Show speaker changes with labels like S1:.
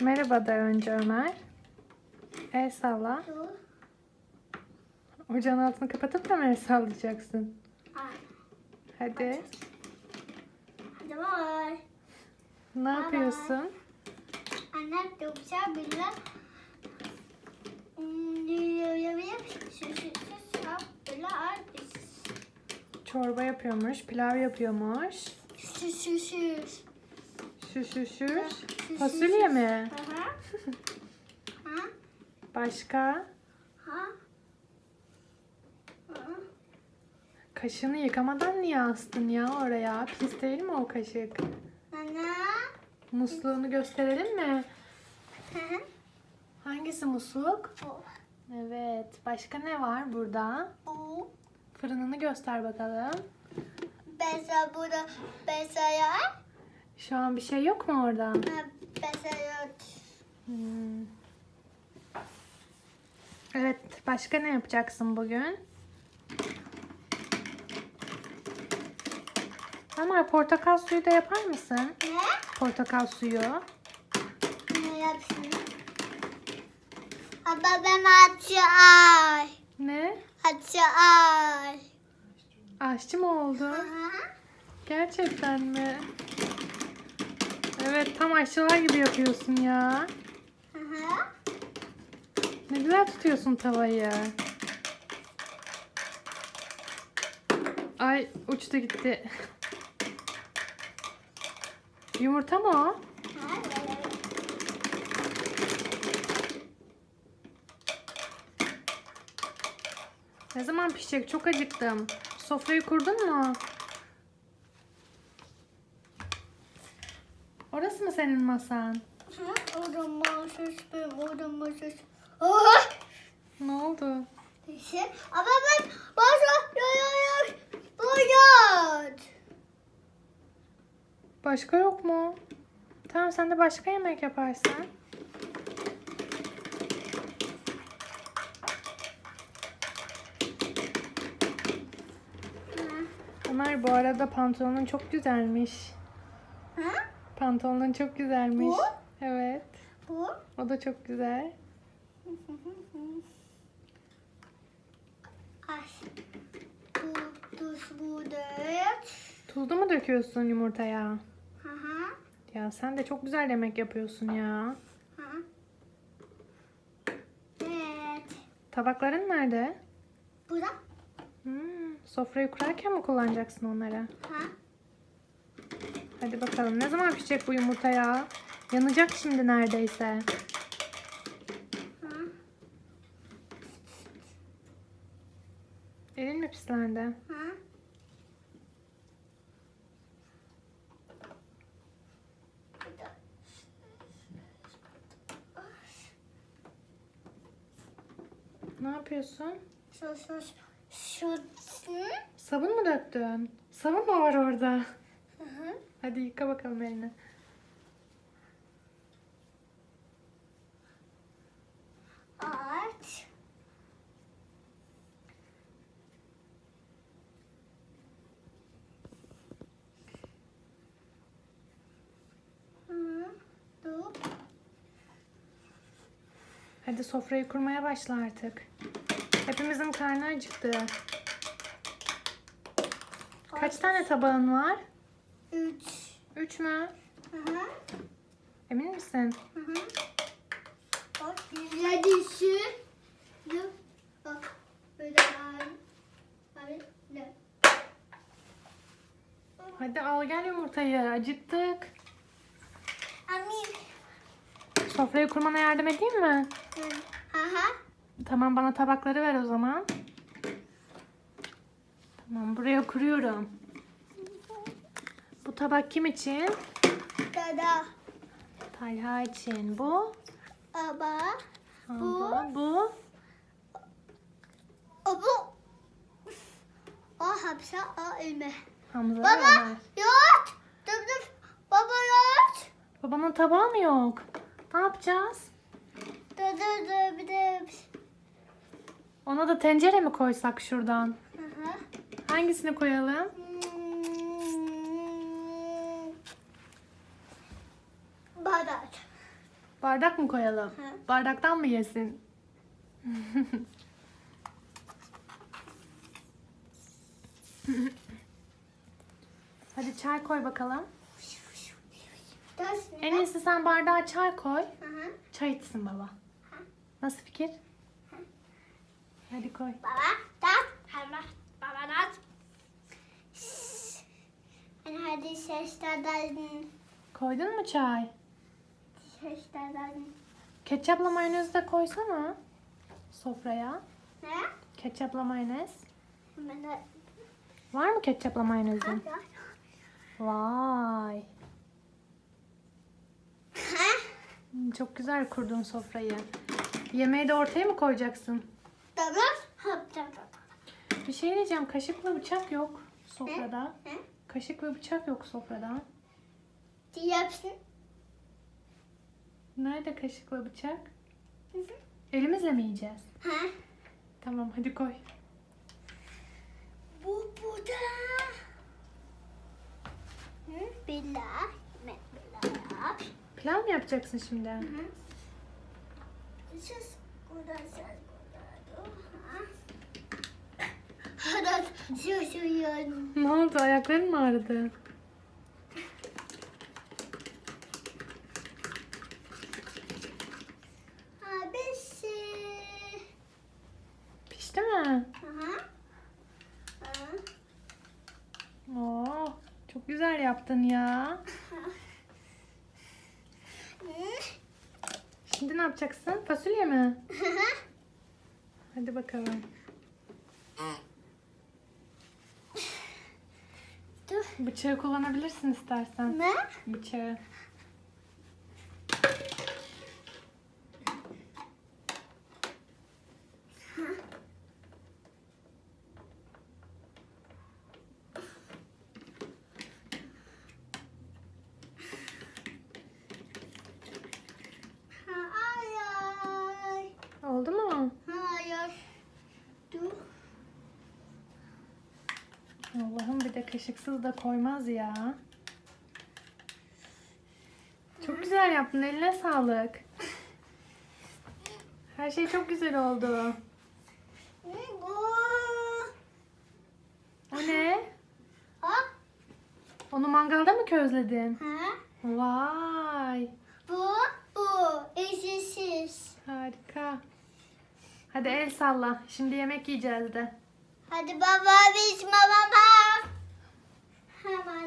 S1: Merhaba de önce Ömer. El salla. Ocağın altını kapatıp da mı el sallayacaksın?
S2: Ay.
S1: Hadi.
S2: Hadi bay.
S1: Ne yapıyorsun?
S2: Annem dövüşe bile
S1: Çorba yapıyormuş, pilav yapıyormuş.
S2: Şu şu şu.
S1: Şu şu şu. Fasulye mi?
S2: Aha. Ha?
S1: Başka?
S2: Ha? Ha?
S1: Kaşığını yıkamadan niye astın ya oraya? Pis değil mi o kaşık?
S2: Nana.
S1: Musluğunu gösterelim mi?
S2: Hı hı.
S1: Hangisi musluk?
S2: O.
S1: Evet. Başka ne var burada?
S2: O.
S1: Fırınını göster bakalım.
S2: Besa burada besa ya.
S1: Şu an bir şey yok mu orada?
S2: Yok.
S1: Hmm. Evet. Başka ne yapacaksın bugün? Ömer portakal suyu da yapar mısın?
S2: Ne?
S1: Portakal suyu.
S2: Ne yapsın? Baba ben açı ay.
S1: Ne?
S2: Açı ay.
S1: Aşçı mı oldu?
S2: Aha.
S1: Gerçekten mi? Evet tam aşçılar gibi yapıyorsun ya.
S2: Aha.
S1: Ne güzel tutuyorsun tavayı. Ay uçtu gitti. Yumurta mı o? Ne zaman pişecek? Çok acıktım. Sofrayı kurdun mu? Orası mı senin masan?
S2: Orada bir orada. Oh!
S1: Ne oldu?
S2: İşte ama ben başka yok yok yok. Bu yok.
S1: Başka yok mu? Tamam sen de başka yemek yaparsın. Ömer bu arada pantolonun çok güzelmiş. Pantolonun çok güzelmiş.
S2: Bu?
S1: Evet.
S2: Bu?
S1: O da çok güzel.
S2: Ay. Bu tuz bu dört.
S1: Tuzlu mu döküyorsun yumurtaya?
S2: Aha.
S1: Ya sen de çok güzel yemek yapıyorsun ya.
S2: Ha. Evet.
S1: Tabakların nerede?
S2: Burada.
S1: Hmm, sofrayı kurarken mi kullanacaksın onları?
S2: Ha.
S1: Hadi bakalım. Ne zaman pişecek bu yumurta ya? Yanacak şimdi neredeyse.
S2: Ha.
S1: Elin mi pislendi?
S2: Ha.
S1: Ne yapıyorsun?
S2: Şu şu şu. Hı?
S1: Sabun mu döktün? Sabun mu var orada?
S2: Hı hı.
S1: Hadi yıka bakalım elini.
S2: Aç. Hı. Dur.
S1: Hadi sofrayı kurmaya başla artık. Hepimizin karnı acıktı. Kaç tane tabağın var?
S2: Üç.
S1: Üç mü?
S2: Hı hı.
S1: Emin misin?
S2: Hı hı. Bak. Dur. Bak. Böyle?
S1: Hadi al gel yumurtayı. Acıktık.
S2: Amin.
S1: Sofrayı kurmana yardım edeyim mi?
S2: Hı. Aha.
S1: Tamam bana tabakları ver o zaman. Tamam buraya kuruyorum. Bu tabak kim için?
S2: Dada.
S1: Talha için. Bu.
S2: Baba. Bu.
S1: Abla, bu.
S2: O bu. O hapse o elme.
S1: Hamza
S2: Baba
S1: Ömer.
S2: yok. Dur dur. Baba yok.
S1: Babanın tabağı mı yok? Ne yapacağız?
S2: Dur dur dur bir de.
S1: Ona da tencere mi koysak şuradan?
S2: Hı hı.
S1: Hangisini koyalım?
S2: Bardak.
S1: Mı koyalım?
S2: Hı.
S1: Bardaktan mı yesin? Hadi çay koy bakalım. En iyisi sen bardağa çay koy.
S2: Hı hı.
S1: Çay içsin baba. Nasıl fikir? Hadi koy.
S2: Baba dat. Hemen baba dat. Hadi seslerden.
S1: Koydun mu çay?
S2: Seslerden.
S1: Ketçapla mayonez de koysana. Sofraya.
S2: Ne?
S1: Ketçapla mayonez.
S2: De.
S1: Var mı ketçapla mayonezin? Vay. Çok güzel kurdun sofrayı. Yemeği de ortaya mı koyacaksın?
S2: Tamam.
S1: Bir şey diyeceğim. Kaşıkla bıçak yok sofrada. Kaşık ve bıçak yok sofrada.
S2: Yapsın.
S1: Nerede kaşıkla bıçak? Elimizle mi yiyeceğiz?
S2: Ha?
S1: Tamam hadi koy.
S2: Bu burada. Hı? Billah.
S1: Pilav mı yapacaksın şimdi?
S2: Hı. Ses burada ses burada. Ha? Hadi şu şu yön.
S1: Ne oldu? Ayakların mı ağrıdı?
S2: Abisi.
S1: Pişti mi?
S2: Aha. Ha.
S1: Oo, çok güzel yaptın ya. Şimdi ne yapacaksın? Fasulye mi? Hadi bakalım.
S2: Dur.
S1: Bıçağı kullanabilirsin istersen.
S2: Ne?
S1: Bıçağı.
S2: Hayır.
S1: Oldu mu?
S2: Hayır. Dur.
S1: Allah'ım bir de kaşıksız da koymaz ya. Çok güzel yaptın. Eline sağlık. Her şey çok güzel oldu.
S2: Bu.
S1: O ne?
S2: Ha?
S1: Onu mangalda mı közledin?
S2: Ha?
S1: Vay.
S2: Bu. Bu. İşsiz.
S1: Harika. Hadi el salla. Şimdi yemek yiyeceğiz de.
S2: Hadi baba biz mama bak. Hemen.